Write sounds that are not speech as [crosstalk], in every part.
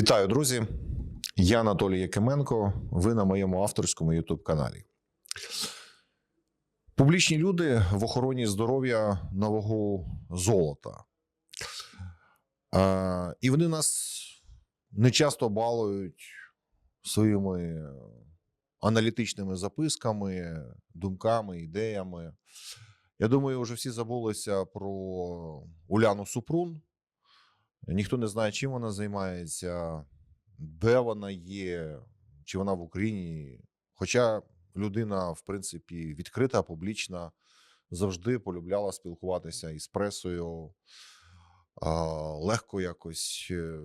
Вітаю, друзі! Я Анатолій Якименко. Ви на моєму авторському youtube каналі. Публічні люди в охороні здоров'я на вагу золота. Е, і вони нас не часто балують своїми аналітичними записками, думками, ідеями. Я думаю, вже всі забулися про Уляну Супрун. Ніхто не знає, чим вона займається, де вона є, чи вона в Україні. Хоча людина, в принципі, відкрита, публічна, завжди полюбляла спілкуватися із пресою, легко якось е,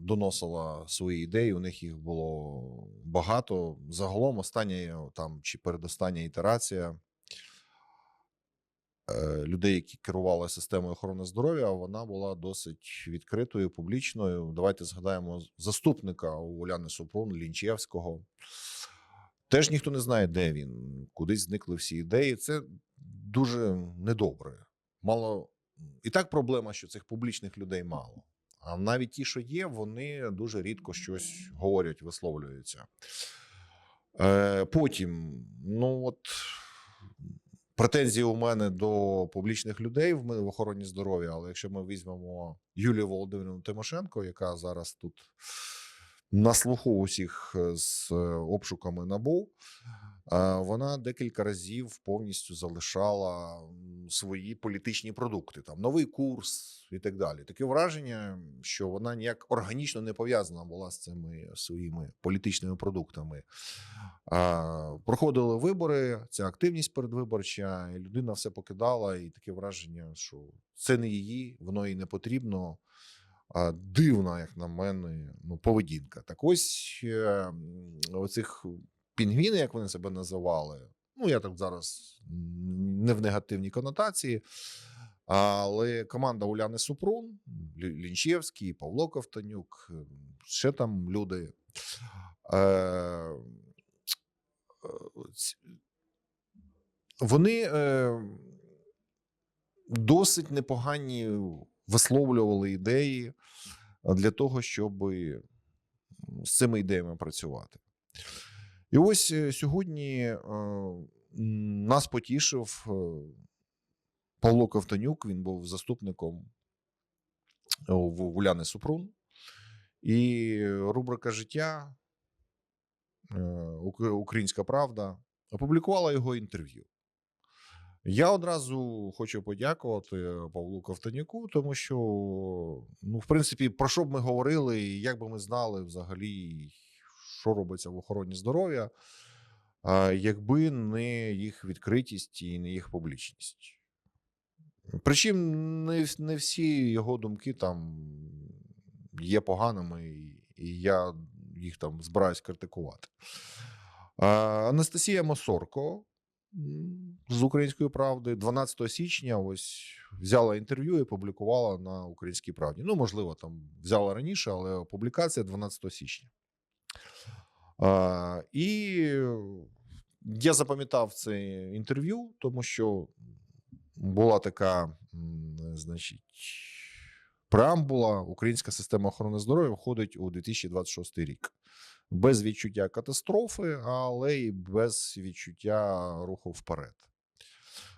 доносила свої ідеї. У них їх було багато. Загалом, остання там чи передостання ітерація людей, які керували системою охорони здоров'я, вона була досить відкритою, публічною. Давайте згадаємо заступника Уляни Супрун Лінчевського. Теж ніхто не знає, де він, кудись зникли всі ідеї. Це дуже недобре. Мало і так проблема, що цих публічних людей мало. А навіть ті, що є, вони дуже рідко щось говорять, висловлюються. Е, потім, ну от претензії у мене до публічних людей в в охороні здоров'я. Але якщо ми візьмемо Юлію Володимирівну Тимошенко, яка зараз тут на слуху усіх е, з е, обшуками набу, е, вона декілька разів повністю залишала свої політичні продукти, там новий курс і так далі. Таке враження, що вона ніяк органічно не пов'язана була з цими своїми політичними продуктами. Проходили вибори, ця активність передвиборча, і людина все покидала, і таке враження, що це не її, воно їй не потрібно. Дивна, як на мене, ну, поведінка. Так ось е, оцих пінгвіни, як вони себе називали. Ну, я так зараз не в негативній конотації. Але команда Уляни Супрун, Лінчевський, Павло Ковтонюк, м, ще там люди. Е, вони е, досить непогані висловлювали ідеї для того, щоб з цими ідеями працювати. І ось е, сьогодні е, нас потішив е, Павло Ковтонюк, він був заступником Уляни Супрун. І рубрика життя Українська Правда опублікувала його інтерв'ю. Я одразу хочу подякувати Павлу Ковтонюку, тому що, ну, в принципі, про що б ми говорили, і як би ми знали взагалі, що робиться в охороні здоров'я, якби не їх відкритість і не їх публічність. Причому не, не всі його думки там є поганими, і, я їх там збираюсь критикувати. Анастасія Мосорко з Української правди 12 січня ось взяла інтерв'ю і публікувала на Українській правді. Ну, можливо, там взяла раніше, але публікація 12 січня. А, і я запам'ятав це інтерв'ю, тому що була така, значить, преамбула Українська система охорони здоров'я входить у 2026 рік. Без відчуття катастрофи, але й без відчуття руху вперед.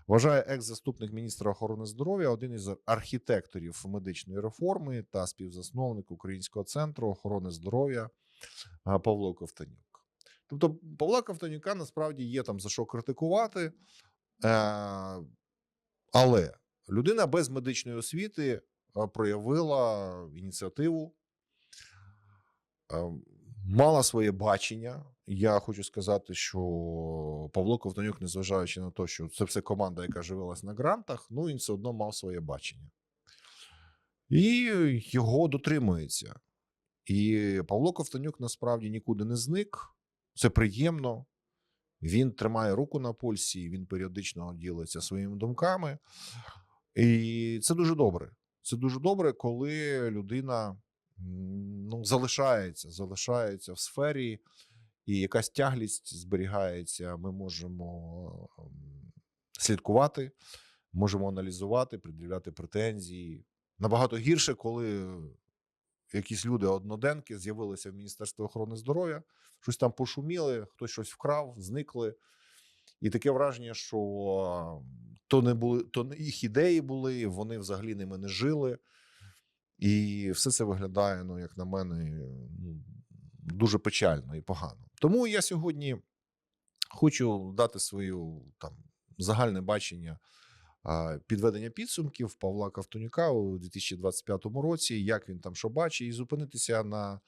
Вважає екс-заступник міністра охорони здоров'я, один із архітекторів медичної реформи та співзасновник Українського центру охорони здоров'я Павло Ковтонюк. Тобто, Павла Ковтонюка насправді є там за що критикувати, е, але людина без медичної освіти проявила ініціативу, е, мала своє бачення. Я хочу сказати, що Павло Ковтонюк, незважаючи на те, що це все команда, яка живилась на грантах, ну він все одно мав своє бачення. І його дотримується. І Павло Ковтонюк насправді нікуди не зник. Це приємно. Він тримає руку на пульсі, він періодично ділиться своїми думками. І це дуже добре. Це дуже добре, коли людина ну, залишається, залишається в сфері, і якась тяглість зберігається. Ми можемо ем, слідкувати, можемо аналізувати, пред'являти претензії. Набагато гірше, коли якісь люди одноденки з'явилися в Міністерстві охорони здоров'я, щось там пошуміли, хтось щось вкрав, зникли. І таке враження, що то не були, то їх ідеї були, вони взагалі ними не жили. І все це виглядає, ну, як на мене, ну, дуже печально і погано. Тому я сьогодні хочу дати свою там загальне бачення підведення підсумків Павла Ковтонюка у 2025 році, як він там що бачить, і зупинитися на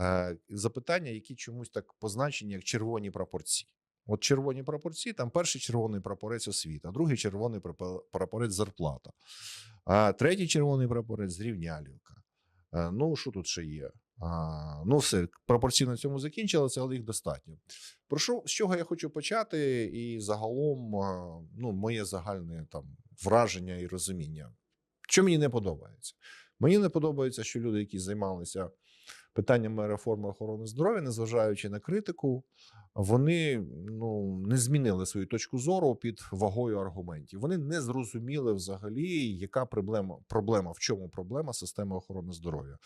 е, запитання, які чомусь так позначені, як червоні прапорці. От червоні прапорці, там перший червоний прапорець освіта, другий червоний прапо- прапорець зарплата, а третій червоний прапорець зрівнялівка. Е, Ну, що тут ще є? А, ну, все, пропорційно цьому закінчилося, але їх достатньо. Про що, з чого я хочу почати, і загалом ну, моє загальне там враження і розуміння. Що мені не подобається? Мені не подобається, що люди, які займалися питаннями реформи охорони здоров'я, незважаючи на критику, вони ну, не змінили свою точку зору під вагою аргументів. Вони не зрозуміли взагалі, яка проблема, проблема в чому проблема системи охорони здоров'я.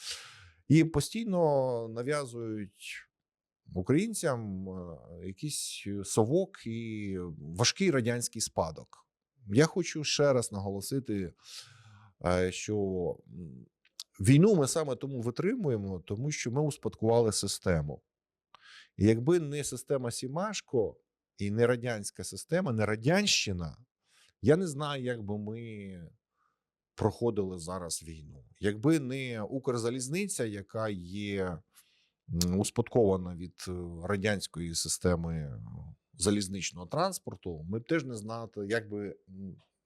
І постійно нав'язують українцям е, якийсь совок і важкий радянський спадок. Я хочу ще раз наголосити, е, що війну ми саме тому витримуємо, тому що ми успадкували систему. І якби не система Сімашко і не радянська система, не радянщина, я не знаю, як би ми проходили зараз війну. Якби не Укрзалізниця, яка є успадкована від е, радянської системи е, залізничного транспорту, ми б теж не знати, як би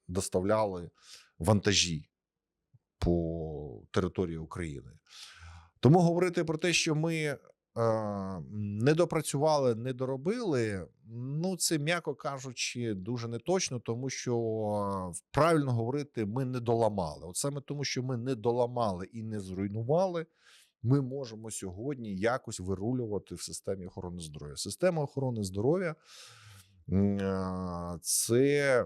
доставляли вантажі по території України. Тому говорити про те, що ми е, не допрацювали, не доробили, ну це м'яко кажучи, дуже неточно, тому що е, правильно говорити, ми не доламали. От саме тому, що ми не доламали і не зруйнували, ми можемо сьогодні якось вирулювати в системі охорони здоров'я. Система охорони здоров'я е, це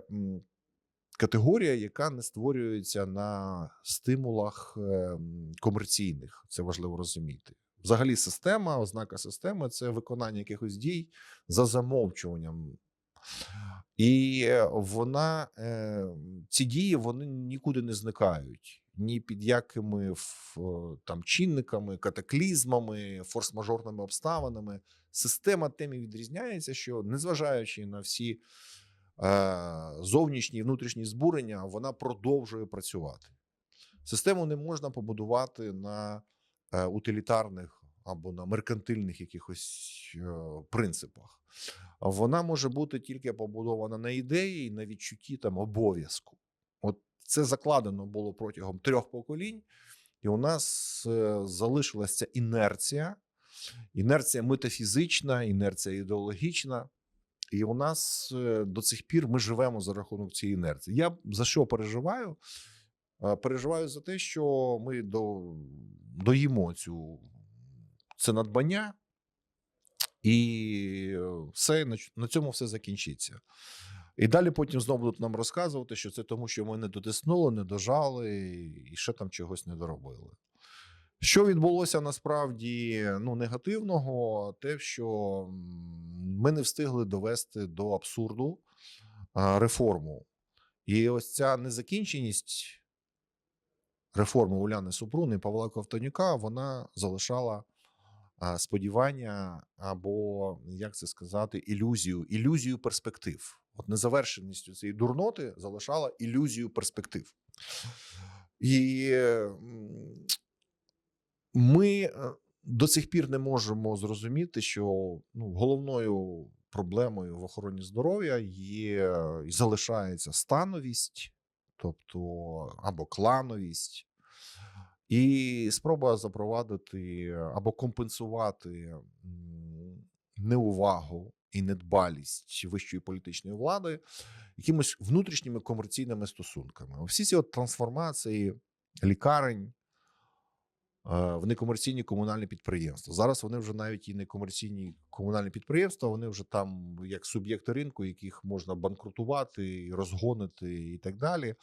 категорія, яка не створюється на стимулах ем, комерційних. Це важливо розуміти. Взагалі, система, ознака системи це виконання якихось дій за замовчуванням. І е, вона, е, ці дії вони нікуди не зникають ні під якими е, там чинниками, катаклізмами, форс-мажорними обставинами. Система тим відрізняється, що незважаючи на всі зовнішні і внутрішні збурення, вона продовжує працювати. Систему не можна побудувати на е, утилітарних або на меркантильних якихось е, принципах. Вона може бути тільки побудована на ідеї на відчутті там обов'язку. От це закладено було протягом трьох поколінь, і у нас е, залишилася інерція, інерція метафізична, інерція ідеологічна. І у нас е, до цих пір ми живемо за рахунок цієї інерції. Я за що переживаю? Е, Переживаю за те, що ми до, доїмо цю це надбання, і е, все на цьому все закінчиться. І далі потім знову будуть нам розказувати, що це тому, що ми не дотиснули, не дожали і ще там чогось не доробили. Що відбулося насправді ну, негативного, те, що ми не встигли довести до абсурду реформу. І ось ця незакінченість реформи Уляни Супрун і Павла Ковтонюка вона залишала сподівання або, як це сказати, ілюзію, ілюзію перспектив. От незавершеністю цієї дурноти залишала ілюзію перспектив. І ми е, до цих пір не можемо зрозуміти, що ну, головною проблемою в охороні здоров'я є і залишається становість, тобто або клановість, і спроба запровадити або компенсувати неувагу і недбалість вищої політичної влади якимось внутрішніми комерційними стосунками. Всі ці от трансформації лікарень е, в некомерційні комунальні підприємства. Зараз вони вже навіть і не комерційні комунальні підприємства, вони вже там як суб'єкти ринку, яких можна банкрутувати, розгонити і так далі.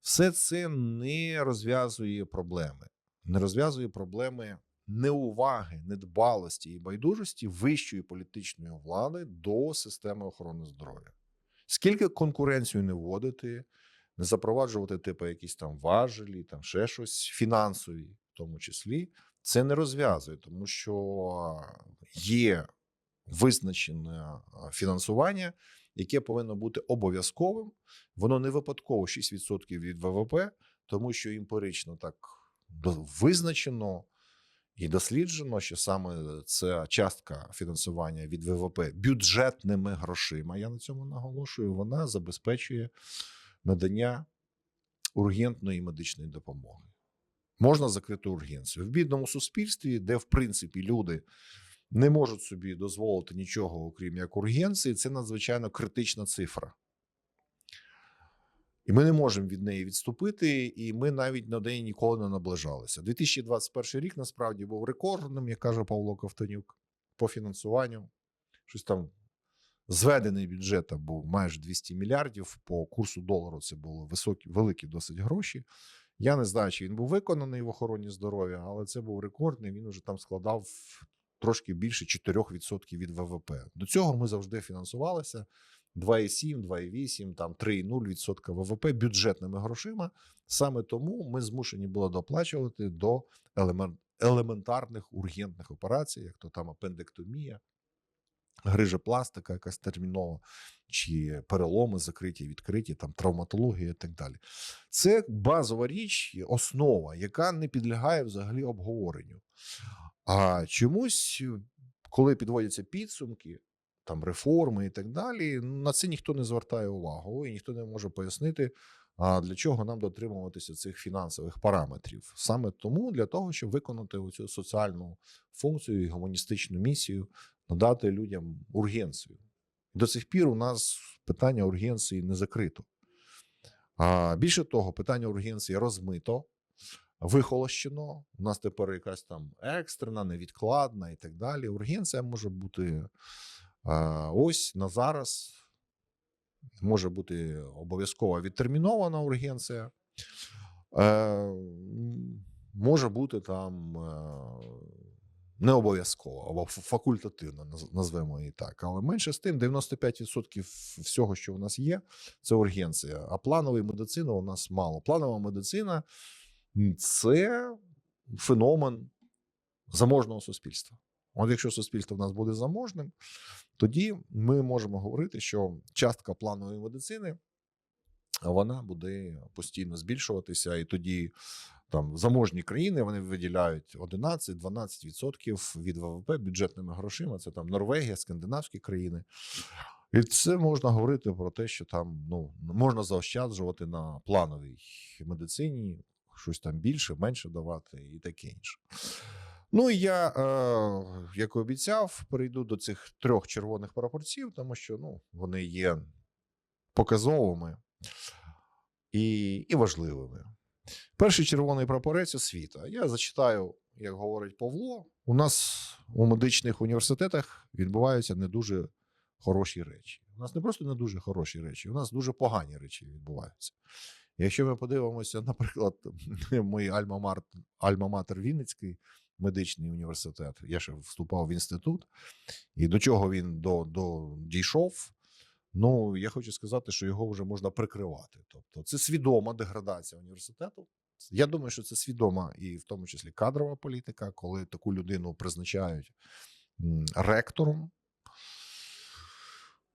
Все це не розв'язує проблеми. не розв'язує проблеми неуваги, недбалості і байдужості вищої політичної влади до системи охорони здоров'я. Скільки конкуренцію не вводити, не запроваджувати типу якісь там важелі, там ще щось фінансові, тому числі, це не розв'язує, тому що є визначене фінансування, яке повинно бути обов'язковим. Воно не випадково 6% від ВВП, тому що емпірично так визначено і досліджено, що саме ця частка фінансування від ВВП бюджетними грошима. Я на цьому наголошую. Вона забезпечує надання ургентної медичної допомоги. Можна закрити ургенцію в бідному суспільстві, де в принципі люди не можуть собі дозволити нічого, окрім як ургенції. Це надзвичайно критична цифра. І ми не можемо від неї відступити, і ми навіть до неї ніколи не наближалися. 2021 рік насправді був рекордним, як каже Павло Ковтонюк, по фінансуванню. Щось там зведений бюджет був майже 200 мільярдів. По курсу долару це були високі, великі досить гроші. Я не знаю, чи він був виконаний в охороні здоров'я, але це був рекордний. Він уже там складав трошки більше 4% від ВВП. До цього ми завжди фінансувалися 2,7, 2,8, там 3,0% ВВП бюджетними грошима. Саме тому ми змушені були доплачувати до елемент, елементарних ургентних операцій, як то там апендектомія, грижа пластика, якась термінова, чи переломи закриті, відкриті, там травматологія і так далі. Це базова річ, основа, яка не підлягає взагалі обговоренню. А чомусь, коли підводяться підсумки, там реформи і так далі, на це ніхто не звертає увагу і ніхто не може пояснити, а для чого нам дотримуватися цих фінансових параметрів. Саме тому для того, щоб виконати цю соціальну функцію і гуманістичну місію, надати людям ургенцію. До цих пір у нас питання ургенції не закрито. А більше того, питання ургенції розмито, вихолощено. У нас тепер якась там екстрена, невідкладна і так далі. Ургенція може бути ось на зараз. Може бути обов'язково відтермінована ургенція. Е, може бути там е, не обов'язково або факультативно, назвемо її так. Але менше з тим, 95% всього, що у нас є, це ургенція. А планової медицини у нас мало. Планова медицина це феномен заможного суспільства. От якщо суспільство в нас буде заможним, тоді ми можемо говорити, що частка планової медицини вона буде постійно збільшуватися, і тоді там заможні країни вони виділяють 11-12% від ВВП бюджетними грошима. Це там Норвегія, скандинавські країни. І це можна говорити про те, що там ну можна заощаджувати на плановій медицині, щось там більше, менше давати і таке інше. Ну і я, е, як і обіцяв, перейду до цих трьох червоних прапорців, тому що ну, вони є показовими і, і важливими. Перший червоний прапорець освіта. Я зачитаю, як говорить Павло. У нас у медичних університетах відбуваються не дуже хороші речі. У нас не просто не дуже хороші речі, у нас дуже погані речі відбуваються. Якщо ми подивимося, наприклад, [laughs] мій альма-матер, Вінницький медичний університет, я ще вступав в інститут, і до чого він до, до, дійшов. Ну, я хочу сказати, що його вже можна прикривати. Тобто, це свідома деградація університету. Я думаю, що це свідома і в тому числі кадрова політика, коли таку людину призначають ректором.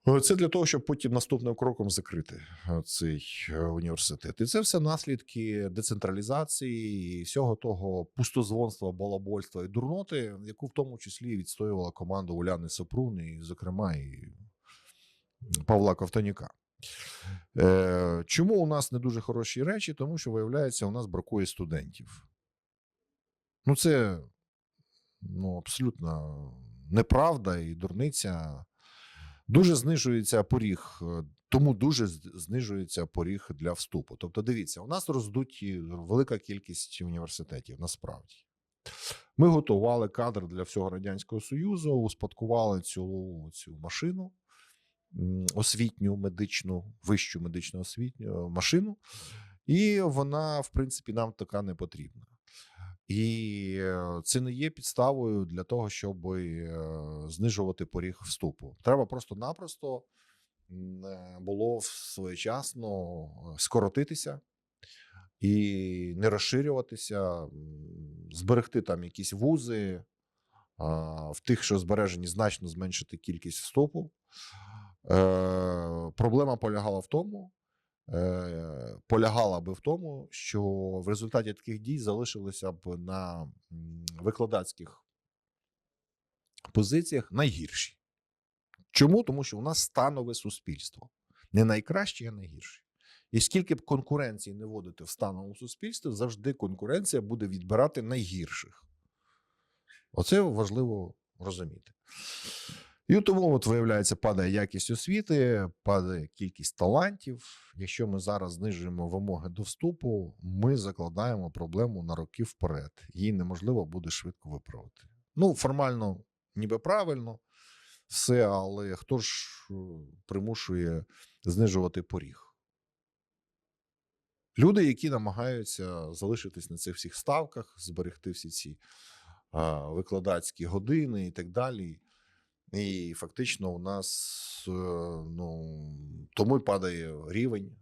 Е, Це для того, щоб потім наступним кроком закрити е, цей е, університет. І це все наслідки децентралізації і всього того пустозвонства, балабольства і дурноти, яку в тому числі відстоювала команда Уляни Супрун, і, зокрема, і Павла Ковтонюка. Е, чому у нас не дуже хороші речі? Тому що, виявляється, у нас бракує студентів. Ну, це ну, абсолютно неправда і дурниця. Дуже знижується поріг, е, тому дуже знижується поріг для вступу. Тобто, дивіться, у нас роздуті велика кількість університетів насправді. Ми готували кадр для всього Радянського Союзу, успадкували цю, цю машину освітню, медичну, вищу медичну освітню машину, і вона, в принципі, нам така не потрібна. І е, це не є підставою для того, щоб е, знижувати поріг вступу. Треба просто-напросто е, було своєчасно скоротитися і не розширюватися, зберегти там якісь вузи, в тих, що збережені, значно зменшити кількість вступу. Проблема полягала в тому, полягала би в тому, що в результаті таких дій залишилися б на викладацьких позиціях найгірші. Чому? Тому що у нас станове суспільство. Не найкраще, а найгірше. І скільки б конкуренції не вводити в становому суспільстві, завжди конкуренція буде відбирати найгірших. Оце важливо розуміти. І тому, от, виявляється, падає якість освіти, падає кількість талантів. Якщо ми зараз знижуємо вимоги до вступу, ми закладаємо проблему на роки вперед. Її неможливо буде швидко виправити. Ну, формально, ніби правильно, все, але хто ж е, примушує знижувати поріг? Люди, які намагаються залишитись на цих всіх ставках, зберегти всі ці викладацькі години і так далі. І фактично у нас е, ну, тому й падає рівень,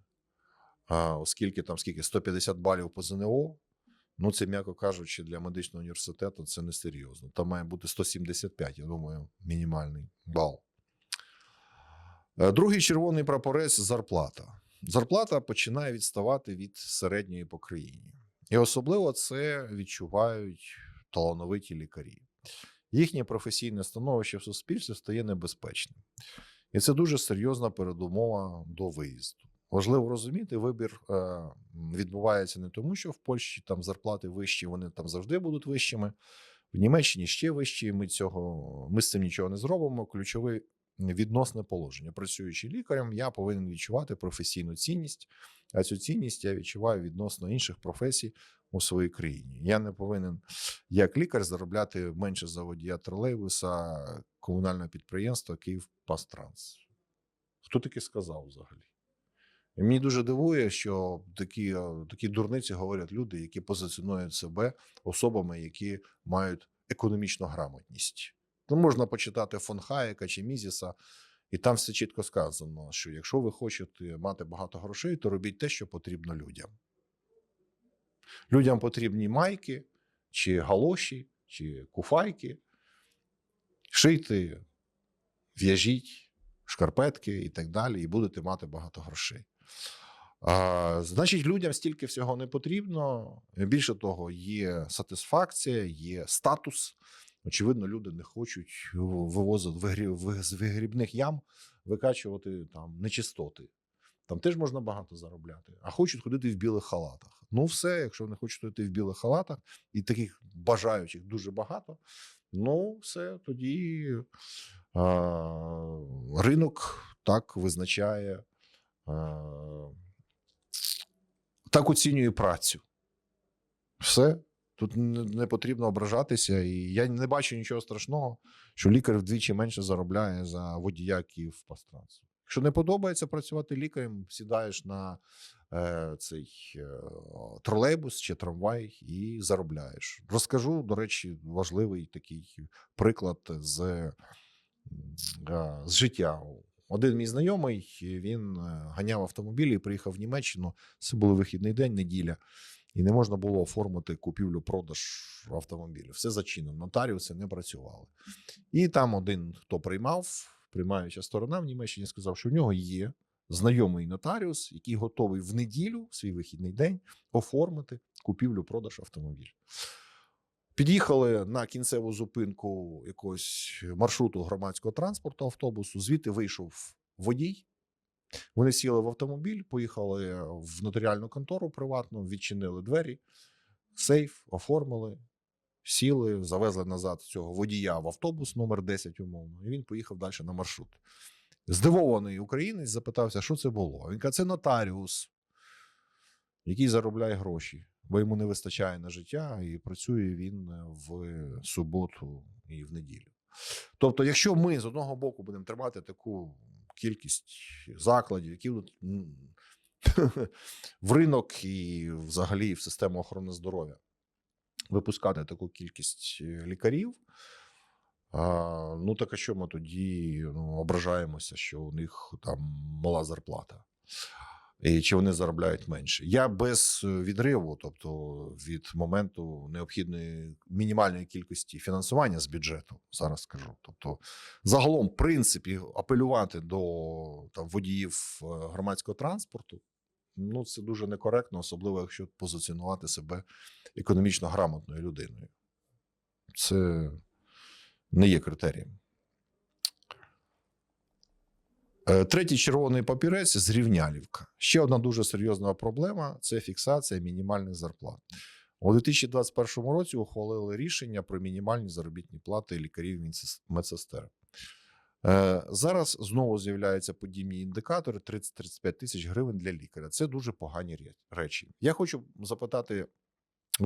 оскільки там скільки 150 балів по ЗНО. Ну, це, м'яко кажучи, для медичного університету це несерйозно. Там має бути 175, я думаю, мінімальний бал. Е, Другий червоний прапорець зарплата. Зарплата починає відставати від середньої по країні. І особливо це відчувають талановиті лікарі. Їхнє професійне становище в суспільстві стає небезпечним. І це дуже серйозна передумова до виїзду. Важливо розуміти, вибір е, відбувається не тому, що в Польщі там зарплати вищі, вони там завжди будуть вищими. В Німеччині ще вищі. Ми цього ми з цим нічого не зробимо. Ключове відносне положення. Працюючи лікарем, я повинен відчувати професійну цінність, а цю цінність я відчуваю відносно інших професій у своїй країні. Я не повинен як лікар заробляти менше за водія тролейбуса комунального підприємства Київпастранс. Хто таке сказав взагалі? І мені дуже дивує, що такі, е, такі дурниці говорять люди, які позиціонують себе особами, які мають економічну грамотність. То можна почитати фон Хаєка чи Мізіса, і там все чітко сказано, що якщо ви хочете мати багато грошей, то робіть те, що потрібно людям. Людям потрібні майки, чи галоші, чи куфайки. Шийте, в'яжіть шкарпетки і так далі, і будете мати багато грошей. А, значить, людям стільки всього не потрібно. Більше того, є сатисфакція, є статус. Очевидно, люди не хочуть вивозити з вигрібних ям викачувати там нечистоти. Там теж можна багато заробляти, а хочуть ходити в білих халатах. Ну, все, якщо вони хочуть ходити в білих халатах, і таких бажаючих дуже багато, ну все, тоді а, ринок так визначає, а, так оцінює працю. Все. Тут не потрібно ображатися, і я не бачу нічого страшного, що лікар вдвічі менше заробляє за водія Київпастрансу. Якщо не подобається працювати лікарем, сідаєш на е, цей е, тролейбус чи трамвай і заробляєш. Розкажу, до речі, важливий такий приклад з, е, з життя. Один мій знайомий він е, ганяв автомобілі і приїхав в Німеччину. Це був вихідний день, неділя, і не можна було оформити купівлю-продаж автомобілів. Все зачинено, нотаріуси не працювали. І там один, хто приймав, приймаюча сторона в Німеччині, сказав, що в нього є знайомий нотаріус, який готовий в неділю, в свій вихідний день, оформити купівлю-продаж автомобіля. Під'їхали на кінцеву зупинку якогось маршруту громадського транспорту автобусу. Звідти вийшов водій. Вони сіли в автомобіль, поїхали в нотаріальну контору приватну, відчинили двері, сейф, оформили, сіли, завезли назад цього водія в автобус номер 10 умовно, і він поїхав далі на маршрут. Здивований українець запитався, що це було. Він каже, це нотаріус, який заробляє гроші, бо йому не вистачає на життя, і працює він в суботу і в неділю. Тобто, якщо ми з одного боку будемо тримати таку кількість закладів, які [laughs] в ринок і взагалі в систему охорони здоров'я випускати таку кількість е, лікарів. А, ну так а що ми тоді ну, ображаємося, що у них там мала зарплата. І чи вони заробляють менше? Я без е, відриву, тобто від моменту необхідної мінімальної кількості фінансування з бюджету, зараз скажу. Тобто, загалом, в принципі, апелювати до там, водіїв е, громадського транспорту, ну це дуже некоректно, особливо якщо позиціонувати себе економічно грамотною людиною. Це не є критерієм. Е, Третій червоний папірець зрівнялівка. Ще одна дуже серйозна проблема це фіксація мінімальних зарплат. У 2021 році ухвалили рішення про мінімальні заробітні плати лікарів медсестер. Е, Зараз знову з'являються подібні індикатори 30-35 тисяч гривень для лікаря. Це дуже погані речі. Я хочу запитати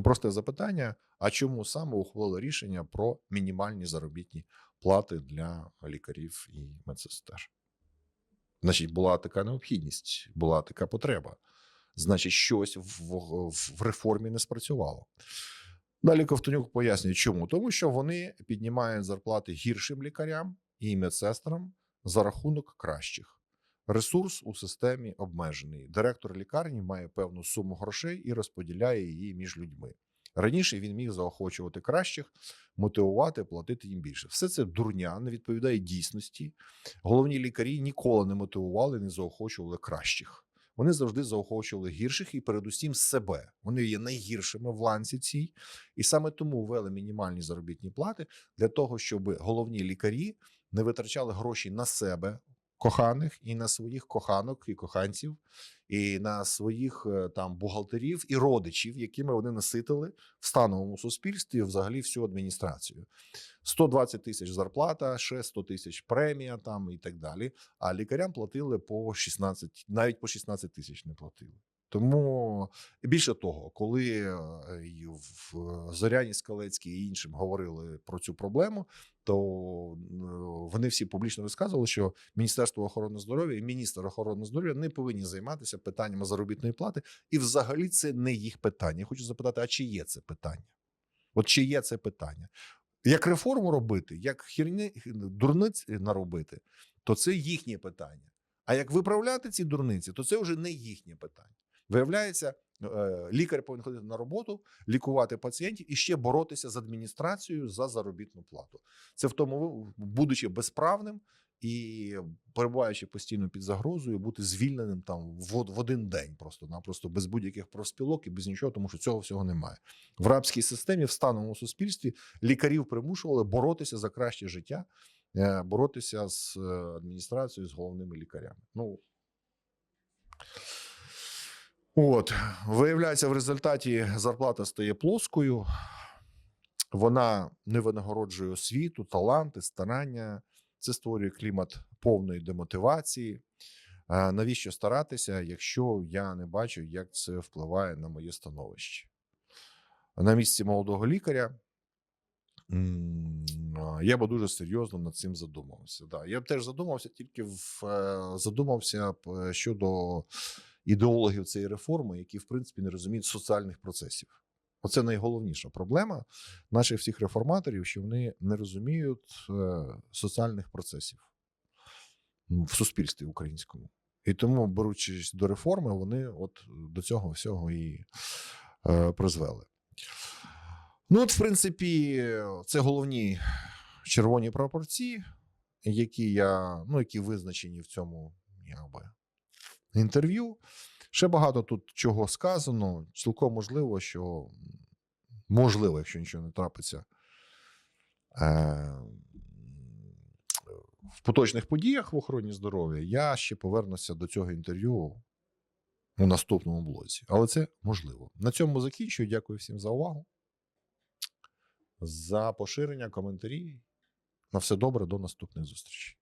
просте запитання: а чому саме ухвалили рішення про мінімальні заробітні плати для лікарів і медсестер? Значить, була така необхідність, була така потреба. Значить, щось в, в, реформі не спрацювало. Далі Ковтонюк пояснює, чому? Тому що вони піднімають зарплати гіршим лікарям і медсестрам за рахунок кращих. Ресурс у системі обмежений. Директор лікарні має певну суму грошей і розподіляє її між людьми. Раніше він міг заохочувати кращих, мотивувати, платити їм більше. Все це дурня, не відповідає дійсності. Головні лікарі ніколи не мотивували, не заохочували кращих. Вони завжди заохочували гірших і, передусім, себе. Вони є найгіршими в ланці цій, і саме тому ввели мінімальні заробітні плати для того, щоб головні лікарі не витрачали гроші на себе, коханих, і на своїх коханок і коханців, і на своїх е, там бухгалтерів і родичів, якими вони наситили в становому суспільстві взагалі всю адміністрацію. 120 тисяч зарплата, ще 100 тисяч премія там і так далі. А лікарям платили по 16, навіть по 16 тисяч не платили. Тому більше того, коли е, і в е, Зоряні Скалецькій і іншим говорили про цю проблему, то е, вони всі публічно розказували, що Міністерство охорони здоров'я і міністр охорони здоров'я не повинні займатися питаннями заробітної плати, і взагалі це не їх питання. Я хочу запитати, а чи є це питання? От чи є це питання? Як реформу робити, як хірні дурниць наробити, то це їхнє питання. А як виправляти ці дурниці, то це вже не їхнє питання. Виявляється, е, лікар повинен ходити на роботу, лікувати пацієнтів і ще боротися з адміністрацією за заробітну плату. Це в тому, будучи безправним і перебуваючи постійно під загрозою, бути звільненим там в, один день, просто-напросто без будь-яких профспілок і без нічого, тому що цього всього немає. В рабській системі, в становому суспільстві лікарів примушували боротися за краще життя, е, боротися з е, адміністрацією, з головними лікарями. Ну от виявляється, в результаті зарплата стає плоскою. Вона не винагороджує освіту, таланти, старання. Це створює клімат повної демотивації. Навіщо старатися, якщо я не бачу, як це впливає на моє становище? На місці молодого лікаря я би дуже серйозно над цим задумався. Да. Я б теж задумався, тільки в, е, задумався е, щодо ідеологів цієї реформи, які, в принципі, не розуміють соціальних процесів. Оце найголовніша проблема наших всіх реформаторів, що вони не розуміють е, соціальних процесів в суспільстві українському. І тому, беручись до реформи, вони от до цього всього і е, призвели. Ну, от, в принципі, це головні червоні пропорції, які я, ну, які визначені в цьому якби, інтерв'ю. Ще багато тут чого сказано. Цілком можливо, що можливо, якщо нічого не трапиться. Е, в поточних подіях в охороні здоров'я я ще повернуся до цього інтерв'ю у наступному блоці. Але це можливо. На цьому закінчую. Дякую всім за увагу. За поширення, коментарі. На все добре, до наступних зустрічей.